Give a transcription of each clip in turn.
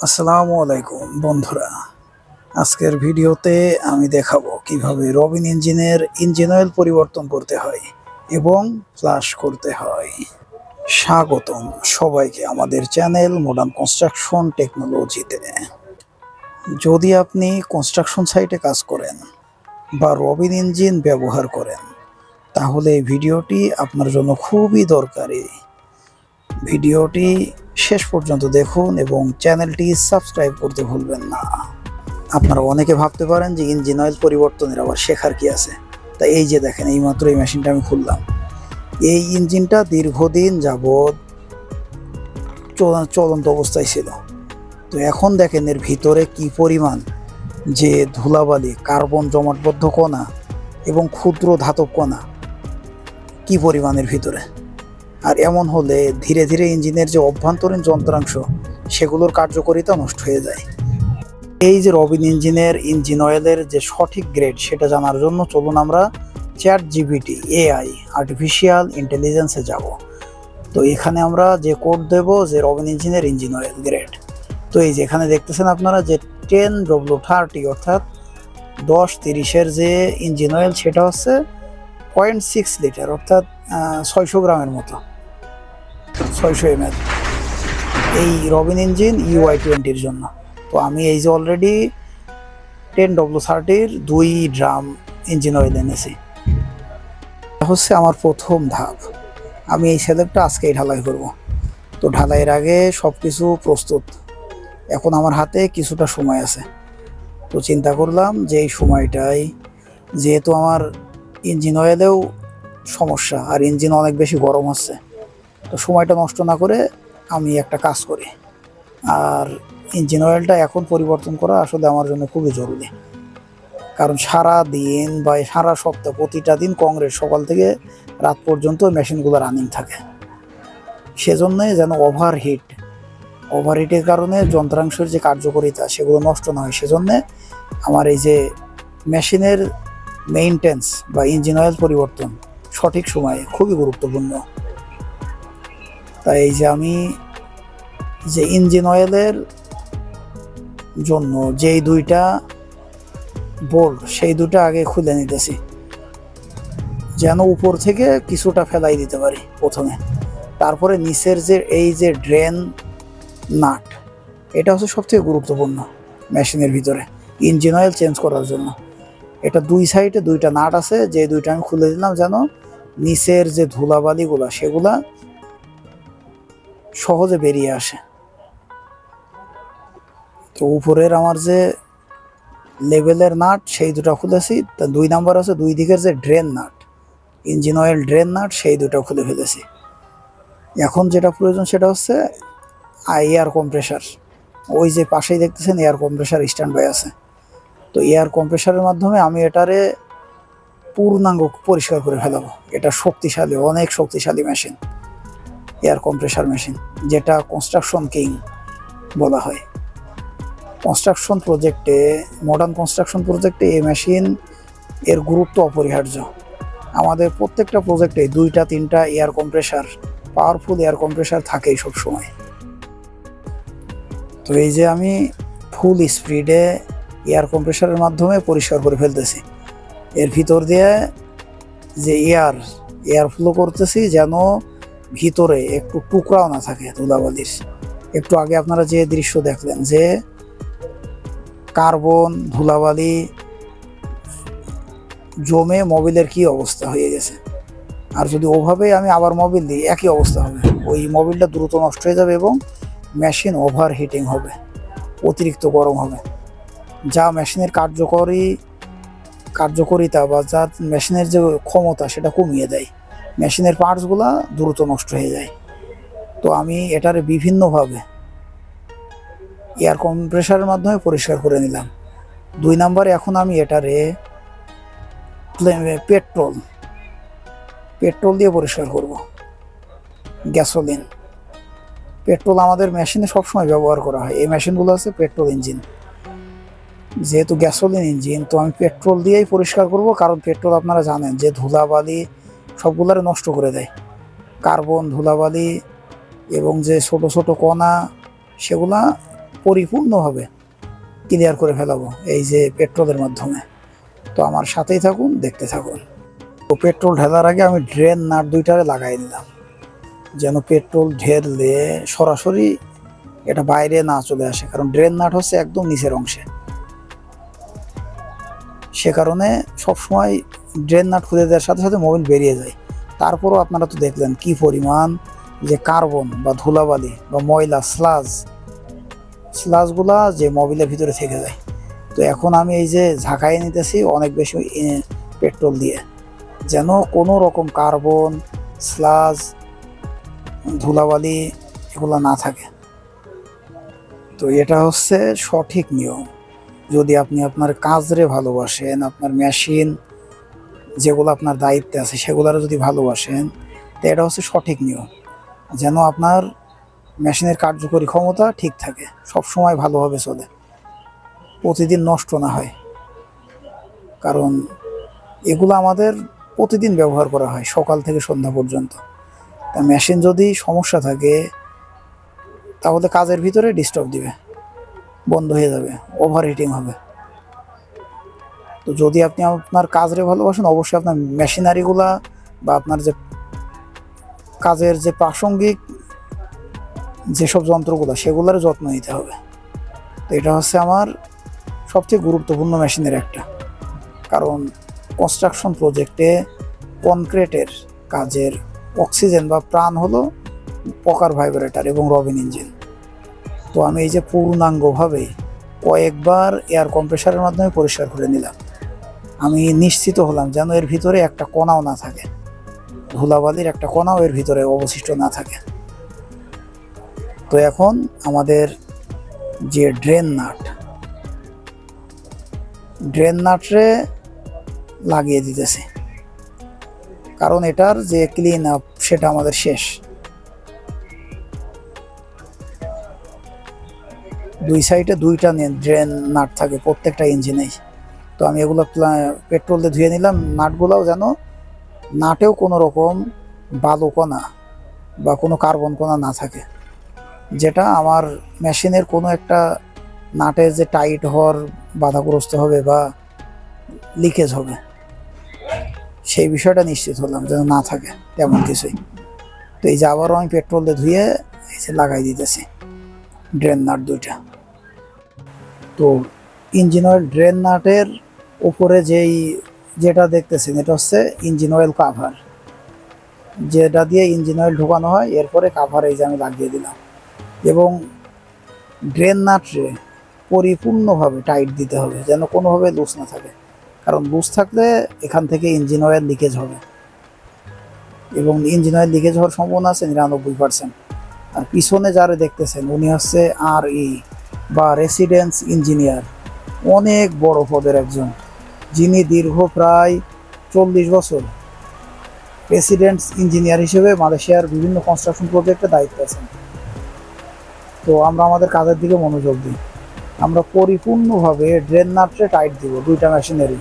আসসালামু আলাইকুম, বন্ধুরা। আজকের ভিডিওতে আমি দেখাবো কীভাবে রবিন ইঞ্জিনের ইঞ্জিন অয়েল পরিবর্তন করতে হয় এবং ফ্লাশ করতে হয়। স্বাগতম সবাইকে আমাদের চ্যানেল মডার্ন কনস্ট্রাকশন টেকনোলজিতে যদি আপনি কনস্ট্রাকশন সাইটে কাজ করেন বা রবিন ইঞ্জিন ব্যবহার করেন, তাহলে এই ভিডিওটি আপনার জন্য খুবই দরকারি। ভিডিওটি শেষ পর্যন্ত দেখুন এবং চ্যানেলটি সাবস্ক্রাইব করতে ভুলবেন না। আপনারা অনেকে ভাবতে পারেন যে ইঞ্জিন অয়েল পরিবর্তনের আবার শেখার কি আছে। তা এই যে দেখেন, এইমাত্র এই মেশিনটা আমি খুললাম। এই ইঞ্জিনটা দীর্ঘদিন যাবৎ চল- চলন্ত অবস্থায় ছিল। তো এখন দেখেন এর ভিতরে কি পরিমাণ যে ধুলাবালি, কার্বন জমাটবদ্ধ কণা এবং ক্ষুদ্র ধাতব কণা, কি পরিমাণের ভিতরে? আর এমন হলে ধীরে ধীরে ইঞ্জিনের যে অভ্যন্তরীণ যন্ত্রাংশ, সেগুলোর কার্যকারিতা নষ্ট হয়ে যায়। এই যে রবিন ইঞ্জিনের ইঞ্জিন অয়েলের যে সঠিক গ্রেড, সেটা জানার জন্য চলুন আমরা চ্যাট জিবিটি এআই, আর্টিফিশিয়াল ইন্টেলিজেন্সে যাব। তো এখানে আমরা যে কোড দেব, যে রবিন ইঞ্জিনের ইঞ্জিন অয়েল গ্রেড। তো এই যে এখানে দেখতেছেন আপনারা যে টেন ডব্লু থার্টি, অর্থাৎ দশ তিরিশের যে ইঞ্জিন অয়েল, সেটা হচ্ছে পয়েন্ট সিক্স লিটার, অর্থাৎ ছয়শো গ্রামের মতো। ছয়শো এম এই রবিন ইঞ্জিন ইউআই টোয়েন্টির জন্য। তো আমি এই যে অলরেডি টেন ডব্লু থার্টির দুই ড্রাম ইঞ্জিন অয়েল এনেছি। হচ্ছে আমার প্রথম ধাপ। আমি এই সেলেপটা আজকেই ঢালাই করব। তো ঢালাইয়ের আগে সব কিছু প্রস্তুত। এখন আমার হাতে কিছুটা সময় আছে। তো চিন্তা করলাম যে এই সময়টাই যেহেতু আমার ইঞ্জিন অয়েলেও সমস্যা, আর ইঞ্জিন অনেক বেশি গরম হচ্ছে। তো সময়টা নষ্ট না করে আমি একটা কাজ করি। আর ইঞ্জিন অয়েলটা এখন পরিবর্তন করা আসলে আমার জন্য খুবই জরুরি। কারণ সারা দিন বা সারা সপ্তাহ প্রতিটা দিন কংগ্রেস সকাল থেকে রাত পর্যন্ত মেশিনগুলো রানিং থাকে। সেজন্যই যেন ওভারহিট ওভারহিটের কারণে যন্ত্রাংশের যে কার্যকারিতা সেগুলো নষ্ট না হয়। সেজন্যে আমার এই যে মেশিনের মেইনটেন্স বা ইঞ্জিন অয়েল পরিবর্তন সঠিক সময়ে খুবই গুরুত্বপূর্ণ। তাই এই যে আমি যে ইঞ্জিন অয়েলের জন্য যেই দুইটা বোল্ট, সেই দুটো আগে খুলে নিতেছি। যেন উপর থেকে কিছুটা ফেলাই দিতে পারি প্রথমে। তারপরে নিচের যে এই যে ড্রেন নাট, এটা হচ্ছে সবথেকে গুরুত্বপূর্ণ মেশিনের ভিতরে ইঞ্জিন অয়েল চেঞ্জ করার জন্য। এটা দুই সাইডে দুইটা নাট আছে, যে দুইটা আমি খুলে দিলাম যেন নিচের যে ধুলাবালিগুলা, সেগুলা সহজে বেরিয়ে আসে। তো উপরের আমার যে লেভেলের নাট, সেই দুটো খুলেছি। তা দুই নাম্বার আছে দুই দিকের যে drain nut, engine oil drain nut, সেই দুটো খুলে ফেলেছি। এখন যেটা প্রয়োজন সেটা হচ্ছে এয়ার কম্প্রেসার ওই যে পাশেই দেখতেছেন এয়ার কম্প্রেসার স্ট্যান্ড বাই আছে। তো এয়ার কম্প্রেসারের মাধ্যমে আমি এটারে পূর্ণাঙ্গ পরিষ্কার করে ফেলাবো। এটা শক্তিশালী, অনেক শক্তিশালী মেশিন এয়ার কম্প্রেসার মেশিন, যেটা কনস্ট্রাকশন কিং বলা হয়। কনস্ট্রাকশন প্রজেক্টে মডার্ন কনস্ট্রাকশন প্রজেক্টে এই মেশিন এর গুরুত্ব অপরিহার্য। আমাদের প্রত্যেকটা প্রজেক্টে দুইটা, তিনটা air compressor powerful air compressor থাকেই সবসময়। তো এই যে আমি ফুল স্পিডে এয়ার কম্প্রেসারের মাধ্যমে পরিষ্কার করে ফেলতেছি। এর ভিতর দিয়ে যে এয়ার এয়ার ফ্লো করতেছি যেন ভিতরে একটু টুকরাও না থাকে ধুলাবালির। একটু আগে আপনারা যে দৃশ্য দেখলেন যে কার্বন, ধুলাবালি জমে মোবিলের কি অবস্থা হয়ে গেছে। আর যদি ওভাবে আমি আবার মোবিল দিই, একই অবস্থা হবে। ওই মোবিলটা দ্রুত নষ্ট হয়ে যাবে এবং মেশিন ওভার হিটিং হবে, অতিরিক্ত গরম হবে। যা মেশিনের কার্যকরী, কার্যকরিতা বা যা মেশিনের যে ক্ষমতা, সেটা কমিয়ে দেয়। মেশিনের পার্টসগুলা দ্রুত নষ্ট হয়ে যায়। তো আমি এটার বিভিন্নভাবে এয়ার কম্প্রেসারের মাধ্যমে পরিষ্কার করে নিলাম। দুই নাম্বারে এখন আমি এটারে পেট্রোল পেট্রোল দিয়ে পরিষ্কার করব। গ্যাসোলিন পেট্রোল আমাদের মেশিনে সবসময় ব্যবহার করা হয়। এই মেশিনগুলো আছে পেট্রোল ইঞ্জিন যেহেতু গ্যাসোলিন ইঞ্জিন তো আমি পেট্রোল দিয়েই পরিষ্কার করব। কারণ পেট্রোল আপনারা জানেন যে ধুলাবালি সবগুলারে নষ্ট করে দেয়। কার্বন, ধুলাবালি এবং যে ছোট ছোট কণা, সেগুলা পরিপূর্ণভাবে ক্লিয়ার করে ফেলাবো এই যে পেট্রোলের মাধ্যমে। তো আমার সাথেই থাকুন, দেখতে থাকুন। তো পেট্রোল ঢেলার আগে আমি ড্রেন নাট দুইটারে লাগাই নিলাম। যেন পেট্রোল ঢেললে সরাসরি এটা বাইরে না চলে আসে, কারণ ড্রেন নাট হচ্ছে একদম নিচের অংশে। সে কারণে সবসময় ড্রেন নাট খুলে দেওয়ার সাথে সাথে মোবিল বেরিয়ে যায়। তারপরও আপনারা তো দেখলেন কি পরিমাণ যে কার্বন বা ধুলাবালি বা ময়লা স্লাজ স্লাজগুলা যে মোবিলের ভিতরে থেকে যায়। তো এখন আমি এই যে ঝাঁকাই নিতেছি অনেক বেশি পেট্রোল দিয়ে। যেন কোনো রকম কার্বন স্লাজ ধুলাবালি এগুলো না থাকে। তো এটা হচ্ছে সঠিক নিয়ম। যদি আপনি আপনার কাজরে ভালোবাসেন, আপনার মেশিন যেগুলো আপনার দায়িত্বে আছে সেগুলোর যদি ভালোবাসেন, তো এটা হচ্ছে সঠিক নিয়ম। যেন আপনার মেশিনের কার্যকরী ক্ষমতা ঠিক থাকে সব সময় ভালোভাবে চলে। প্রতিদিন নষ্ট না হয়। কারণ এগুলো আমাদের প্রতিদিন ব্যবহার করা হয়, সকাল থেকে সন্ধ্যা পর্যন্ত। তা মেশিন যদি সমস্যা থাকে, তাহলে কাজের ভিতরে ডিস্টার্ব দিবে, বন্ধ হয়ে যাবে ওভার হিটিং হবে। তো যদি আপনি আপনার কাজরে ভালোবাসেন, অবশ্যই আপনার মেশিনারিগুলা বা আপনার যে কাজের যে প্রাসঙ্গিক যেসব যন্ত্রগুলো, সেগুলোর যত্ন নিতে হবে। তো এটা হচ্ছে আমার সবচেয়ে গুরুত্বপূর্ণ মেশিনের একটা। কারণ কনস্ট্রাকশন প্রজেক্টে কনক্রিটের কাজের অক্সিজেন বা প্রাণ হলো পকার ভাইব্রেটার এবং রবিন ইঞ্জিন তো আমি এই যে পূর্ণাঙ্গভাবে কয়েকবার এয়ার কম্প্রেসারের মাধ্যমে পরিষ্কার করে নিলাম। আমি নিশ্চিত হলাম যেন এর ভিতরে একটা কণাও না থাকে। ধুলাবালির একটা কণাও এর ভিতরে অবশিষ্ট না থাকে। তো এখন আমাদের যে ড্রেন নাট, ড্রেন নাটরে লাগিয়ে দিতেছে। কারণ এটার যে ক্লিন আপ সেটা আমাদের শেষ। দুই সাইডে দুইটা ড্রেন নাট থাকে প্রত্যেকটা ইঞ্জিনেই তো আমি এগুলো পেট্রোল দিয়ে ধুয়ে নিলাম। নাটগুলোও যেন নাটেও কোনো রকম বালু কণা বা কোনো কার্বন কণা না থাকে। যেটা আমার মেশিনের কোনো একটা নাটের যে টাইট হওয়ার বাধাগ্রস্ত হবে বা লিকেজ হবে, সেই বিষয়টা নিশ্চিত হলাম যেন না থাকে তেমন কিছুই। তো এই যে আবারও আমি পেট্রোল দিয়ে ধুয়ে এই যে লাগাই দিতেছি, ড্রেন নাট দুইটা। তো ইঞ্জিন অয়েল ড্রেন নাটের উপরে যেই যেটা দেখতেছেন, এটা হচ্ছে ইঞ্জিন অয়েল কাভার যেটা দিয়ে ইঞ্জিন অয়েল ঢোকানো হয়, এরপরে কাভার এই যে আমি লাগিয়ে দিলাম। এবং ড্রেন নাটরে পরিপূর্ণভাবে টাইট দিতে হবে, যেন কোনোভাবে লুজ না থাকে। কারণ লুজ থাকলে এখান থেকে ইঞ্জিন অয়েল লিকেজ হবে। এবং ইঞ্জিন অয়েল লিকেজ হওয়ার সম্ভাবনা আছে নিরানব্বই পার্সেন্ট আর পিছনে যারা দেখতেছেন, উনি হচ্ছে আর ই বা রেসিডেন্স ইঞ্জিনিয়ার অনেক বড় পদের একজন। যিনি দীর্ঘ প্রায় চল্লিশ বছর রেসিডেন্টস ইঞ্জিনিয়ার হিসেবে মালয়েশিয়ার বিভিন্ন কনস্ট্রাকশন প্রজেক্টে দায়িত্ব আছেন। তো আমরা আমাদের কাজের দিকে মনোযোগ দিই। আমরা পরিপূর্ণভাবে ড্রেন নাটে টাইট দিব দুইটা মেশিনেরই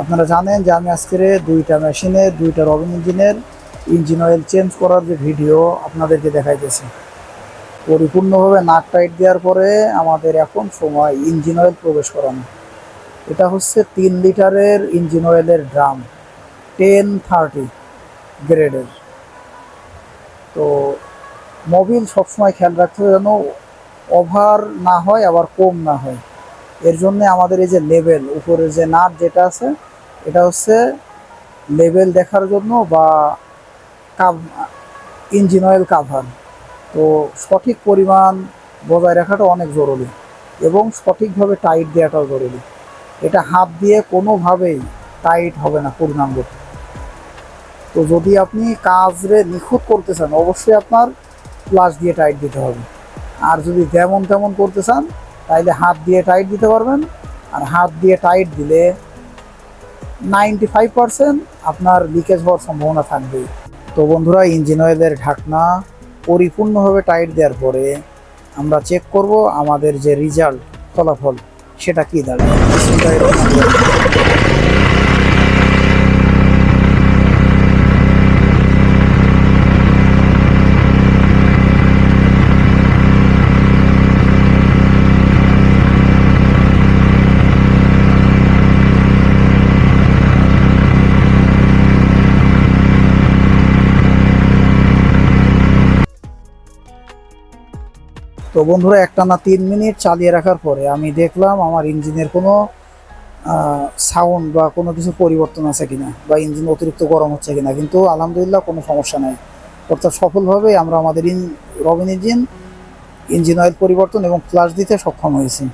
আপনারা জানেন যে আমি আজকের দুইটা মেশিনের দুইটা রবিন ইঞ্জিনের ইঞ্জিন অয়েল চেঞ্জ করার যে ভিডিও আপনাদেরকে দেখাইতেছি। পরিপূর্ণভাবে নাট টাইট দেওয়ার পরে আমাদের এখন সময় ইঞ্জিন অয়েল প্রবেশ করানো। এটা হচ্ছে তিন লিটারের ইঞ্জিন অয়েলের ড্রাম, টেন থার্টি গ্রেডের। তো মোবিল সবসময় খেয়াল রাখতে হবে যেন ওভার না হয়, আবার কম না হয়। এর জন্য আমাদের এই যে লেভেল উপরের যে নাট যেটা আছে, এটা হচ্ছে লেভেল দেখার জন্য বা ইঞ্জিন অয়েল কাভার। তো সঠিক পরিমাণ বজায় রাখাটা অনেক জরুরি এবং সঠিকভাবে টাইট দেওয়াটাও জরুরি। এটা হাত দিয়ে কোনোভাবেই টাইট হবে না পূর্ণাঙ্গ তো যদি আপনি কাজরে নিখুঁত করতে চান, অবশ্যই আপনার প্লাস দিয়ে টাইট দিতে হবে। আর যদি যেমন তেমন করতে চান, তাইলে হাত দিয়ে টাইট দিতে পারবেন। আর হাত দিয়ে টাইট দিলে নাইনটি ফাইভ পার্সেন্ট আপনার লিকেজ হওয়ার সম্ভাবনা থাকবেই। তো বন্ধুরা ইঞ্জিন অয়েলের ঢাকনা পরিপূর্ণভাবে টাইট দেওয়ার পরে আমরা চেক করব আমাদের যে রেজাল্ট ফলাফল। সেটা কি দাঁড়ায়? তো বন্ধুরা একটা না তিন মিনিট চালিয়ে রাখার পরে আমি দেখলাম আমার ইঞ্জিনের কোনো সাউন্ড বা কোনো কিছু পরিবর্তন আছে কিনা, বা ইঞ্জিন অতিরিক্ত গরম হচ্ছে কিনা। কিন্তু আলহামদুলিল্লাহ কোনো সমস্যা নাই। অর্থাৎ সফলভাবে আমরা আমাদের in, Robin engine engine oil পরিবর্তন এবং ফ্লাশ দিতে সক্ষম হয়েছি।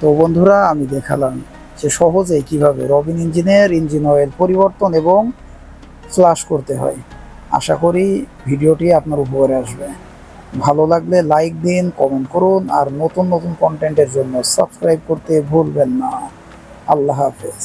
তো বন্ধুরা, আমি দেখালাম যে সহজেই কীভাবে রবিন ইঞ্জিনের ইঞ্জিন অয়েল পরিবর্তন এবং ফ্লাশ করতে হয়। আশা করি ভিডিওটি আপনার উপকারে আসবে। ভালো লাগলে লাইক দিন কমেন্ট করুন, আর নতুন নতুন কন্টেন্টের জন্য সাবস্ক্রাইব করতে ভুলবেন না। আল্লাহ হাফেজ।